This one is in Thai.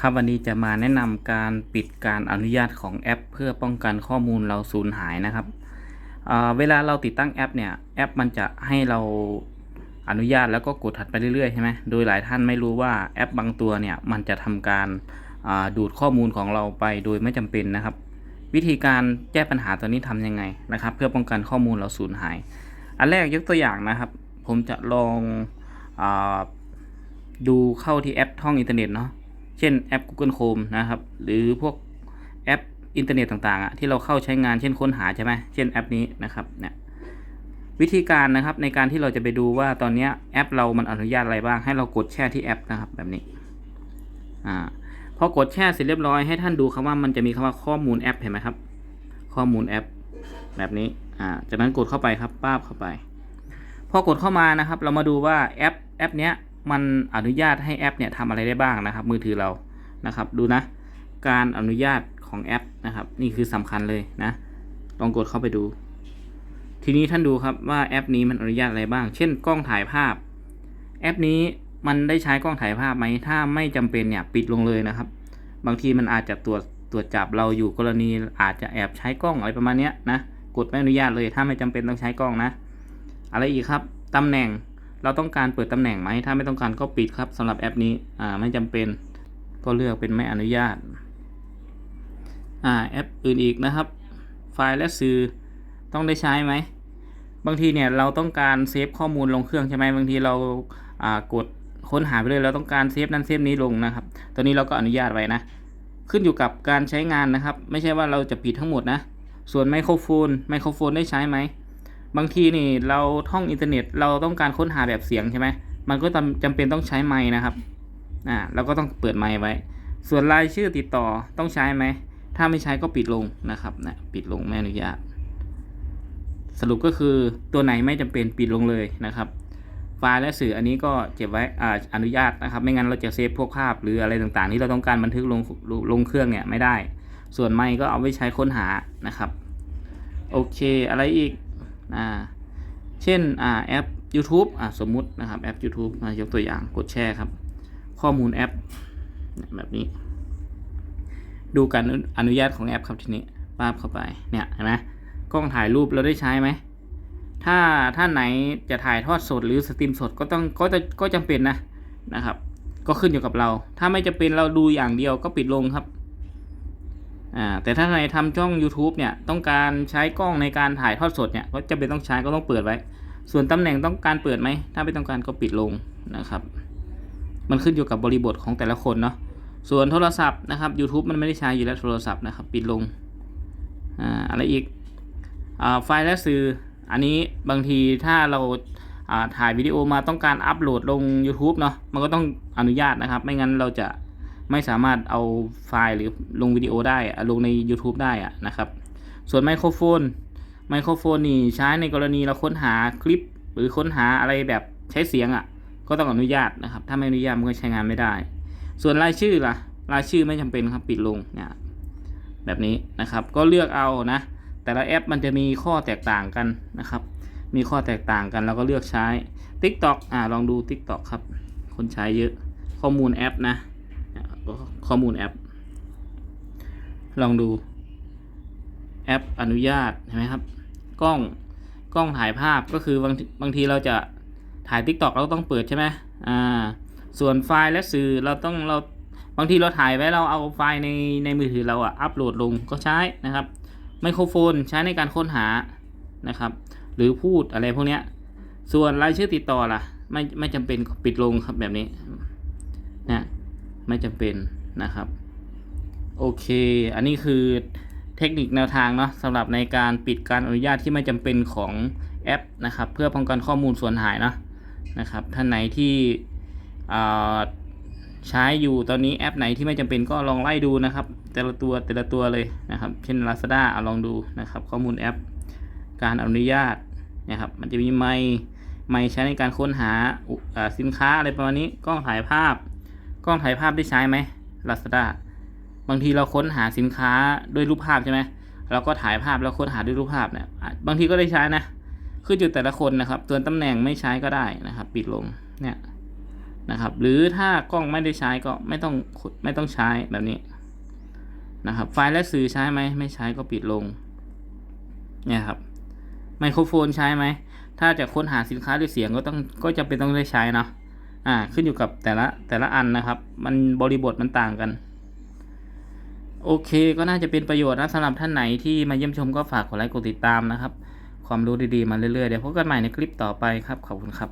ครับวันนี้จะมาแนะนำการปิดการอนุญาตของแอป เพื่อป้องกันข้อมูลเราสูญหายนะครับอ่าเวลาเราติดตั้งแอปเนี่ยแอปมันจะให้เราอนุญาตแล้วก็กดถัดไปเรื่อยๆใช่ไหมโดยหลายท่านไม่รู้ว่าแอปบางตัวเนี่ยมันจะทำการาดูดข้อมูลของเราไปโดยไม่จำเป็นนะครับ วิธีการแก้ปัญหาตัวนี้ทำยังไงนะครับ เพื่อป้องกันข้อมูลเราสูญหาย อันแรกยกตัวอย่างนะครับ ผมจะลองอดูเข้าที่แอปท่องอินเทอร์เน็ตเนาะ เช่นแอป Google Chrome นะครับ หรือพวกแอปอินเทอร์เน็ตต่างๆอะที่เราเข้าใช้งานเช่นค้นหาใช่ไหมเช่นแอปนี้นะครับเนี่ยวิธีการนะครับในการที่เราจะไปดูว่าตอนนี้แอปเรามันอนุญาตอะไรบ้าง ให้เรากดแช่ที่แอปนะครับแบบนี้อ่าพอกดแช่เสร็จเรียบร้อยให้ท่านดูคำว่ามันจะมีคำว่าข้อมูลแอปเห็นไหมครับ ข้อมูลแอป แบบนี้อ่าจากนั้นกดเข้าไปครับป้าบเข้าไป พอกดเข้ามานะครับ เรามาดูว่าแอปแอปเนี้ย มันอนุญาตให้แอปเนี่ยทำอะไรได้บ้างนะครับ มือถือเรานะครับ ดูนะ การอนุญาตของแอปนะครับ นี่คือสำคัญเลยนะลองกดเข้าไปดู ทีนี้ท่านดูครับว่าแอปนี้มันอนุญาตอะไรบ้าง เช่น กล้องถ่ายภาพ แอปนี้มันได้ใช้กล้องถ่ายภาพไหมถ้าไม่จำเป็นเนี่ยปิดลงเลยนะครับ บางทีมันอาจจะตรวจตรวจจับเราอยู่กรณีอาจจะแอบใช้กล้องอะไรประมาณนี้นะกดไม่อนุญาตเลยถ้าไม่จำเป็นต้องใช้กล้องนะ อะไรอีกครับตำแหน่ง เราต้องการเปิดตำแหน่งไหม ถ้าไม่ต้องการก็ปิดครับสำหรับแอปนี้อ่าไม่จำเป็นก็เลือกเป็นไม่อนุญาตอ่าแอปอื่นอีกนะครับ ไฟล์และสื่อต้องได้ใช้ไหมบางทีเนี่ยเราต้องการเซฟข้อมูลลงเครื่องใช่ไหมบางทีเราอ่ากดค้นหาไปเลยเราต้องการเซฟนั้นเซฟนี้ลงนะครับ ตัวนี้เราก็อนุญาตไว้นะ ขึ้นอยู่กับการใช้งานนะครับ ไม่ใช่ว่าเราจะปิดทั้งหมดนะ ส่วนไมโครโฟนไมโครโฟนได้ใช้ไหม บางทีนี่เราท่องอินเทอร์เน็ต เราต้องการค้นหาแบบเสียงใช่ไหมมันก็จำจำเป็นต้องใช้ไม้นะครับอ่าเราก็ต้องเปิดไม้ไว้ ส่วนรายชื่อติดต่อต้องใช้ไหมถ้าไม่ใช้ก็ปิดลงนะครับนะปิดลงไม่อนุญาตสรุปก็คือตัวไหนไม่จำเป็นปิดลงเลยนะครับไฟล์และสื่ออันนี้ก็เก็บไว้อ่าอนุญาตนะครับ ไม่งั้นเราจะเซฟพวกภาพหรืออะไรต่างๆ ที่เราต้องการบันทึกลงลงลงเครื่องเนี่ยไม่ได้ ส่วนไม้ก็เอาไว้ใช้ค้นหานะครับ โอเค อะไรอีก เช่นอแอป YouTube อ่าสมมุตินะครับแอป YouTube มายกตัวอย่างกดแชร์ครับ ข้อมูลแอปแบบนี้ ดูการอนุญาตของแอปครับทีนี้ป้าบเข้าไปเนี่ยเห็นไหมกล้องถ่ายรูปเราได้ใช้ไหมถ้าท่านไหนจะถ่ายทอดสดหรือสตรีมสดก็ต้องก็จะก็จำเป็นนะนะครับ ก็ขึ้นอยู่กับเรา ถ้าไม่จำเป็นเราดูอย่างเดียวก็ปิดลงครับ อ่าแต่ถ้าในทำช่อง YouTube เนี่ยต้องการใช้กล้องในการถ่ายทอดสดเนี่ยก็จะเป็นต้องใช้ก็ต้องเปิดไว้ ส่วนตำแหน่งต้องการเปิดไหม ถ้าไม่ต้องการก็ปิดลงนะครับ มันขึ้นอยู่กับบริบทของแต่ละคนเนาะส่วนโทรศัพท์นะครับ YouTube มันไม่ได้ใช้อยู่แล้วโทรศัพท์นะครับปิดลงอ่าอะไรอีกอ่าไฟล์และสื่ออันนี้บางทีถ้าเราอ่าถ่ายวิดีโอมาต้องการอัปโหลดลง YouTube เนาะมันก็ต้องอนุญาตนะครับ ไม่งั้นเราจะ ไม่สามารถเอาไฟล์หรือลงวิดีโอได้ลงใน YouTube ได้อะนะครับ ส่วนไมโครโฟนไมโครโฟนนี่ใช้ในกรณีเราค้นหาคลิป หรือค้นหาอะไรแบบใช้เสียงอะ่ะ ก็ต้องอนุญาตนะครับ ถ้าไม่อนุญาตมันก็ใช้งานไม่ได้ ส่วนรายชื่อล่ะ รายชื่อไม่จำเป็นครับปิดลงเนี่ยแบบนี้นะครับ ก็เลือกเอานะ แต่ละแอปมันจะมีข้อแตกต่างกันนะครับ มีข้อแตกต่างกันเราก็เลือกใช้ TikTok อ่าลองดู TikTok ครับ คนใช้เยอะ ข้อมูลแอปนะ ข้อมูลแอป ลองดูแอปอนุญาตเห็นไหมครับ กล้องกล้องถ่ายภาพก็คือบางบางทีเราจะถ่าย Tik t o อกเราต้องเปิดใช่ไหมอ่าส่วนไฟล์และสื่อเราต้องเราบางทีเราถ่ายไว้เราเอาไฟล์ในในมือถือเราอะอัปโหลดลงก็ใช้นะครับไมโครโฟนใช้ในการค้นหานะครับ หรือพูดอะไรพวกเนี้ยส่วนรายชื่อติดต่อล่ะ ไม่ไม่จำเป็นปิดลงครับแบบนี้นะไม่จำเป็น นะครับ โอเค อันนี้คือเทคนิคแนวทางเนาะสำหรับในการปิดการอนุญาตที่ไม่จำเป็นของแอปนะครับ เพื่อป้องกันข้อมูลส่วนหายเนาะนะครับ ท่านไหนที่อ่าใช้อยู่ตอนนี้แอปไหนที่ไม่จำเป็นก็ลองไล่ดูนะครับ แต่ละตัวแต่ละตัวเลยนะครับ เช่น Lazada เอาลองดูนะครับ ข้อมูลแอป การอนุญาตนะครับ มันจะมีไมค์ไมค์ใช้ในการค้นหาสินค้าอะไรประมาณนี้กล้องถ่ายภาพ กล้องถ่ายภาพได้ใช้ไหม Lazada บางทีเราค้นหาสินค้าด้วยรูปภาพใช่ไหมเราก็ถ่ายภาพแล้วค้นหาด้วยรูปภาพเนี่ยบางทีก็ได้ใช้นะขึ้นอยู่แต่ละคนนะครับส่วนตำแหน่งไม่ใช้ก็ได้นะครับ ปิดลงเนี่ยนะครับ หรือถ้ากล้องไม่ได้ใช้ก็ไม่ต้องไม่ต้องใช้แบบนี้นะครับ ไฟล์และสื่อใช้ไหมไม่ใช้ก็ปิดลงเนี่ยครับไมโครโฟนใช้ไหมถ้าจะค้นหาสินค้าด้วยเสียงก็ต้องก็จะเป็นต้องได้ใช้เนาะ อ่าขึ้นอยู่กับแต่ละแต่ละอันนะครับ มันบริบทมันต่างกัน โอเคก็น่าจะเป็นประโยชน์นะสำหรับท่านไหนที่มาเยี่ยมชมก็ฝากกดไลค์กดติดตามนะครับ ความรู้ดีๆมาเรื่อยๆ เดี๋ยวพบกันใหม่ในคลิปต่อไปครับ ขอบคุณครับ